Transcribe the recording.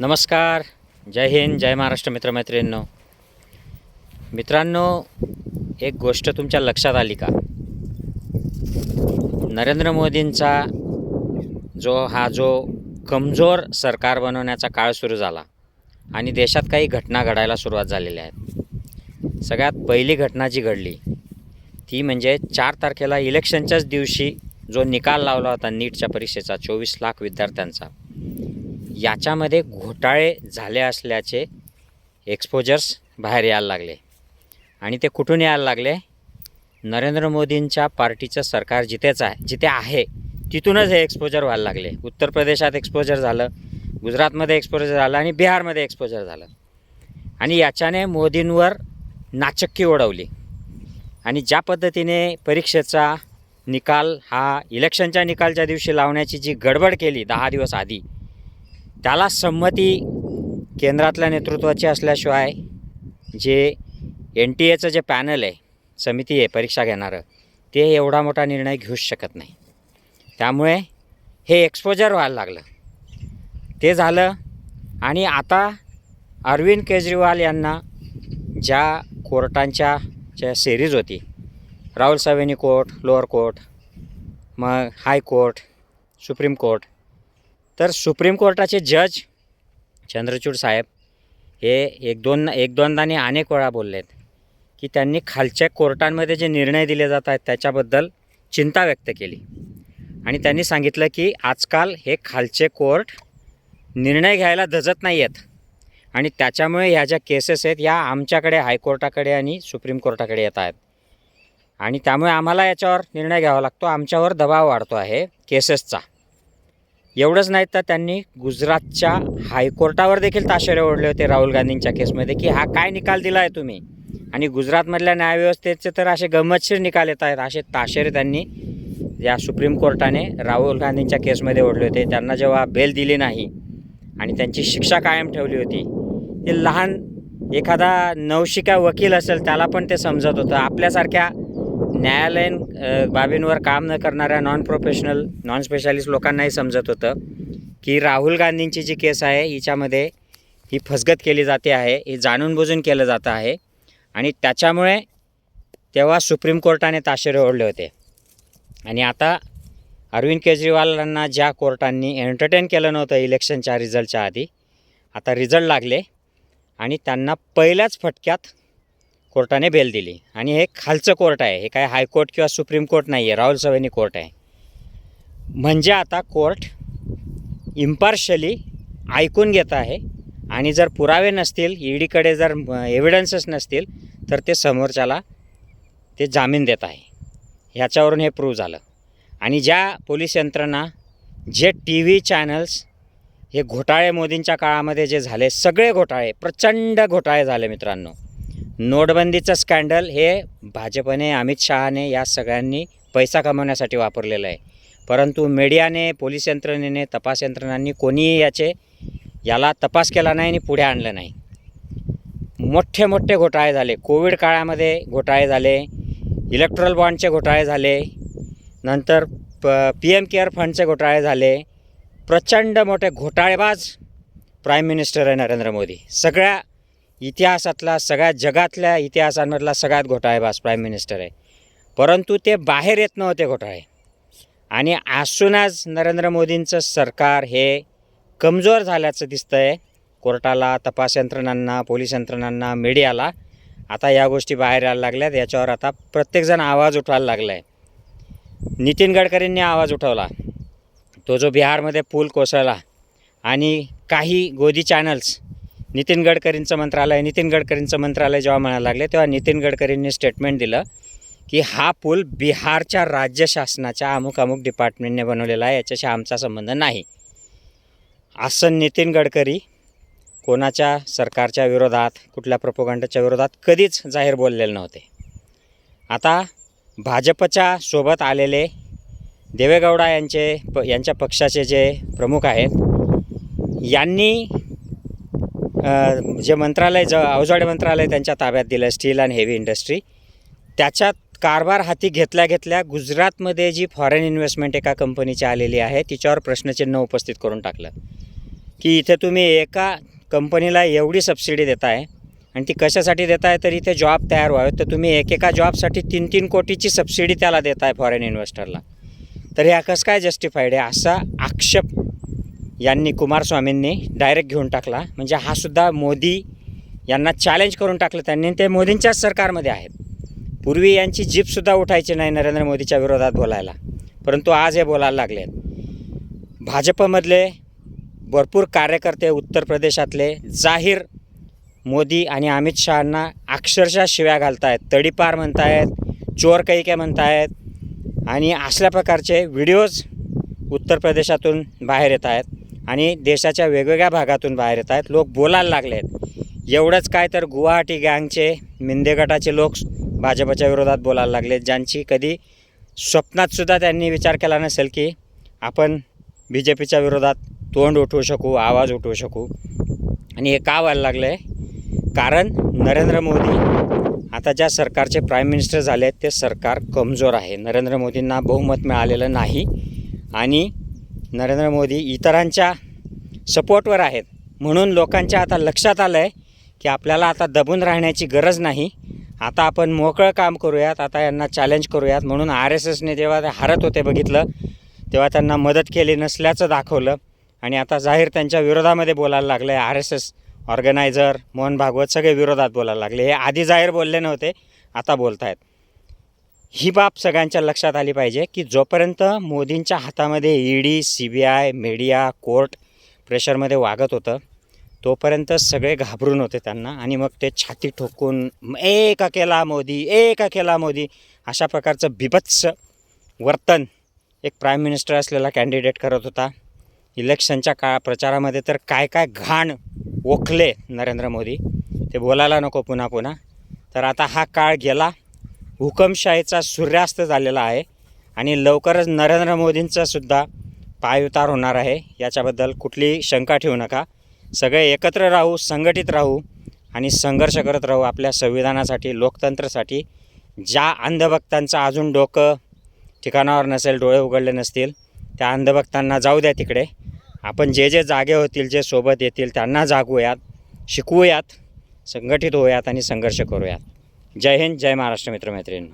नमस्कार जय हिंद जय महाराष्ट्र मित्रमैत्रिणींनो मित्रांनो एक गोष्ट तुमच्या लक्षात आली का? नरेंद्र मोदींचा जो हा जो कमजोर सरकार बनवण्याचा काळ सुरू झाला आणि देशात काही घटना घडायला सुरुवात झालेल्या आहेत. सगळ्यात पहिली घटना जी घडली ती म्हणजे चार तारखेला इलेक्शनच्याच दिवशी जो निकाल लावला होता नीटच्या परीक्षेचा चोवीस लाख विद्यार्थ्यांचा याच्यामध्ये घोटाळे झाले असल्याचे एक्सपोजर्स बाहेर यायला लागले. आणि ते कुठून यायला लागले? नरेंद्र मोदींच्या पार्टीचं सरकार जिथेच आहे जिथे आहे तिथूनच हे एक्सपोजर व्हायला लागले. उत्तर प्रदेशात एक्सपोजर झालं गुजरातमध्ये एक्सपोजर झालं आणि बिहारमध्ये एक्सपोजर झालं. आणि याच्याने मोदींवर नाचक्की ओढवली. आणि ज्या पद्धतीने परीक्षेचा निकाल हा इलेक्शनच्या निकालच्या दिवशी लावण्याची जी गडबड केली दहा दिवस आधी त्याला संमती केंद्रातल्या नेतृत्वाची असल्याशिवाय जे एन टी एचं जे पॅनल आहे समिती आहे परीक्षा घेणारं ते एवढा मोठा निर्णय घेऊच शकत नाही. त्यामुळे हे एक्सपोजर व्हायला लागलं. ते झालं आणि आता अरविंद केजरीवाल यांना ज्या कोर्टांच्या ज्या सिरीज होती राहुल सावेनी कोर्ट लोअर कोर्ट मग हायकोर्ट सुप्रीम कोर्ट तर सुप्रीम कोर्टाचे जज चंद्रचूड साहेब हे एक दोन एक दोनदाने अनेक वेळा बोलले आहेत की त्यांनी खालच्या कोर्टांमध्ये जे निर्णय दिले जात आहेत त्याच्याबद्दल चिंता व्यक्त केली. आणि त्यांनी सांगितलं की आजकाल हे खालचे कोर्ट निर्णय घ्यायला धजत नाही आहेत आणि त्याच्यामुळे ह्या ज्या केसेस आहेत या आमच्याकडे हायकोर्टाकडे आणि सुप्रीम कोर्टाकडे येत आहेत. आणि त्यामुळे आम्हाला याच्यावर निर्णय घ्यावा लागतो. आमच्यावर दबाव वाढतो आहे केसेसचा. एवढंच नाही तर त्यांनी गुजरातच्या हायकोर्टावर देखील ताशेरे ओढले होते राहुल गांधींच्या केसमध्ये की हा काय निकाल दिला आहे तुम्ही? आणि गुजरातमधल्या न्यायव्यवस्थेचे तर असे गंमतशीर निकाल येत आहेत असे ताशेरे त्यांनी या सुप्रीम कोर्टाने राहुल गांधींच्या केसमध्ये ओढले होते. त्यांना जेव्हा बेल दिली नाही आणि त्यांची शिक्षा कायम ठेवली होती ते लहान एखादा नवशिका वकील असेल त्याला पण ते समजत होतं. आपल्यासारख्या न्यायालयीन बाबींवर काम न करणाऱ्या नॉन प्रोफेशनल नॉन स्पेशालिस्ट लोकांनाही समजत होतं की राहुल गांधींची जी केस आहे हिच्यामध्ये ही फसगत केली जाते आहे ही जाणून बुजून केलं जातं आहे आणि त्याच्यामुळे तेव्हा सुप्रीम कोर्टाने ताशेरे ओढले होते. आणि आता अरविंद केजरीवालांना ज्या कोर्टांनी एंटरटेन केलं नव्हतं इलेक्शनच्या रिझल्टच्या आधी आता रिझल्ट लागले आणि त्यांना पहिल्याच फटक्यात कोर्टाने बेल दिली. आणि हे खालचं कोर्ट आहे. हे काय हायकोर्ट किंवा सुप्रीम कोर्ट नाही आहे राहुल सवेनी कोर्ट आहे. म्हणजे आता कोर्ट इम्पार्शली ऐकून घेत आहे. आणि जर पुरावे नसतील ईडीकडे जर एव्हिडन्सेस नसतील तर ते समोरच्याला ते जामीन देत आहे. ह्याच्यावरून हे प्रूव्ह झालं. आणि ज्या पोलीस यंत्रणा जे टी व्ही चॅनल्स हे घोटाळे मोदींच्या काळामध्ये जे झाले सगळे घोटाळे प्रचंड घोटाळे झाले मित्रांनो. नोटबंदीचं स्कॅन्डल हे भाजपने अमित शहाने या सगळ्यांनी पैसा कमवण्यासाठी वापरलेलं आहे. परंतु मीडियाने पोलीस यंत्रणेने तपास यंत्रणांनी कोणीही याचे याला तपास केला नाही आणि पुढे आणलं नाही. मोठे मोठे घोटाळे झाले. कोविड काळामध्ये घोटाळे झाले इलेक्ट्रल बॉन्डचे घोटाळे झाले नंतर प पी एम केअर फंडचे घोटाळे झाले प्रचंड मोठे घोटाळेबाज प्राईम मिनिस्टर आहे नरेंद्र मोदी. सगळ्या इतिहासातला सगळ्या जगातल्या इतिहासांमधला सगळ्यात घोटाळेबाज प्राईम मिनिस्टर आहे. परंतु ते बाहेर येत नव्हते घोटाळे. आणि असून आज नरेंद्र मोदींचं सरकार हे कमजोर झाल्याचं दिसतं आहे कोर्टाला तपास यंत्रणांना पोलीस यंत्रणांना मीडियाला. आता या गोष्टी बाहेर यायला लागल्यात. याच्यावर आता प्रत्येकजण आवाज उठवायला लागला आहे नितीन गडकरींनी आवाज उठवला. तो जो बिहारमध्ये पूल कोसळला आणि काही गोदी चॅनल्स नितीन गडकरींचं मंत्रालय नितीन गडकरींचं मंत्रालय जेव्हा म्हणायला लागले तेव्हा नितीन गडकरींनी स्टेटमेंट दिलं की हा पूल बिहारच्या राज्य शासनाच्या अमुक अमुक डिपार्टमेंटने बनवलेला आहे याच्याशी आमचा संबंध नाही. असं नितीन गडकरी कोणाच्या सरकारच्या विरोधात कुठल्या प्रपोगंडाच्या विरोधात कधीच जाहीर बोललेले नव्हते. आता भाजपच्या सोबत आलेले देवेगौडा यांचे प यांच्या पक्षाचे जे प्रमुख आहेत यांनी जे मंत्रालय ज अवजाडे मंत्रालय त्यांच्या ताब्यात दिलं स्टील अँड हेवी इंडस्ट्री. त्याच्यात कारभार हाती घेतल्या घेतल्या गुजरातमध्ये जी फॉरेन इन्व्हेस्टमेंट एका कंपनीची आलेली आहे तिच्यावर प्रश्नचिन्ह उपस्थित करून टाकलं. की इथे तुम्ही एका कंपनीला एवढी सबसिडी देताय आणि ती कशासाठी देताय तर इथे जॉब तयार व्हावे. तर तुम्ही एकेका जॉबसाठी तीन तीन कोटीची सबसिडी त्याला देताय फॉरेन इन्व्हेस्टरला. तर हे कसं काय जस्टिफाईड आहे? असा आक्षेप यांनी कुमारस्वामींनी डायरेक्ट घेऊन टाकला. म्हणजे हा सुद्धा मोदी यांना चॅलेंज करून टाकलं त्यांनी ते मोदींच्याच सरकारमध्ये आहेत. पूर्वी यांची जीपसुद्धा उठायची नाही नरेंद्र मोदीच्या विरोधात बोलायला. परंतु आज हे बोलायला लागले भाजपमधले भरपूर कार्यकर्ते उत्तर प्रदेशातले जाहीर मोदी आणि अमित शहांना अक्षरशः शिव्या घालतायत तडीपार म्हणतायत चोर कैके म्हणतायत आणि असल्या प्रकारचे व्हिडिओज उत्तर प्रदेशातून बाहेर येत आहेत आणि देशाच्या वेगवेगळ्या भागातून बाहेर येत आहेत. लोक बोलायला लागले आहेत. एवढंच काय तर गुवाहाटी गँगचे मिंदे गटाचे लोक भाजपच्या विरोधात बोलायला लागले ज्यांची कधी स्वप्नातसुद्धा त्यांनी विचार केला नसेल की आपण बी जे पीच्या विरोधात तोंड उठवू शकू आवाज उठवू शकू. आणि हे का व्हायला लागलं? आहे कारण नरेंद्र मोदी आता ज्या सरकारचे प्राईम मिनिस्टर झाले आहेत ते सरकार कमजोर आहे. नरेंद्र मोदींना बहुमत मिळालेलं नाही. आणि नरेंद्र मोदी इतरांच्या सपोर्टवर आहेत. म्हणून लोकांच्या आता लक्षात आलं आहे की आपल्याला आता दबून राहण्याची गरज नाही. आता आपण मोकळं काम करूयात आता यांना चॅलेंज करूयात. म्हणून आर एस एसने जेव्हा ते हारत होते बघितलं तेव्हा त्यांना मदत केली नसल्याचं दाखवलं. आणि आता जाहीर त्यांच्या विरोधामध्ये बोलायला लागलं. आहे R S S organiser Mohan Bhagwat सगळे विरोधात बोलायला लागले. हे आधी जाहीर बोलले नव्हते आता बोलत आहेत ही बाब सगळ्यांच्या लक्षात आली पाहिजे की जोपर्यंत मोदींच्या हातामध्ये ED C B I media court प्रेशरमध्ये वागत होतं तोपर्यंत सगळे घाबरून होते त्यांना आणि मग ते छाती ठोकून एक अकेला मोदी एक अकेला मोदी अशा प्रकारचं बिभत्स वर्तन एक प्राईम मिनिस्टर असलेला कॅन्डिडेट करत होता. इलेक्शनच्या काळ प्रचारामध्ये तर काय काय घाण ओखले नरेंद्र मोदी. ते बोलायला नको पुन्हा पुन्हा. तर आता हा काळ गेला. हुकमशाहीचा सूर्यास्त झालेला आहे आणि लवकरच नरेंद्र मोदींचा सुद्धा पायउतार होणार आहे. याच्याबद्दल कुठलीही शंका ठेवू नका. सगळे एकत्र राहू संघटित राहू आणि संघर्ष करत राहू आपल्या संविधानासाठी लोकतंत्रासाठी. ज्या अंधभक्तांचं अजून डोकं ठिकाणावर नसेल डोळे उघडले नसतील त्या अंधभक्तांना जाऊ द्या तिकडे. आपण जे जे जागे होतील जे सोबत येतील त्यांना जागूयात शिकवूयात संघटित होऊयात आणि संघर्ष करूयात. जय हिंद जय महाराष्ट्र मित्रमैत्रिणी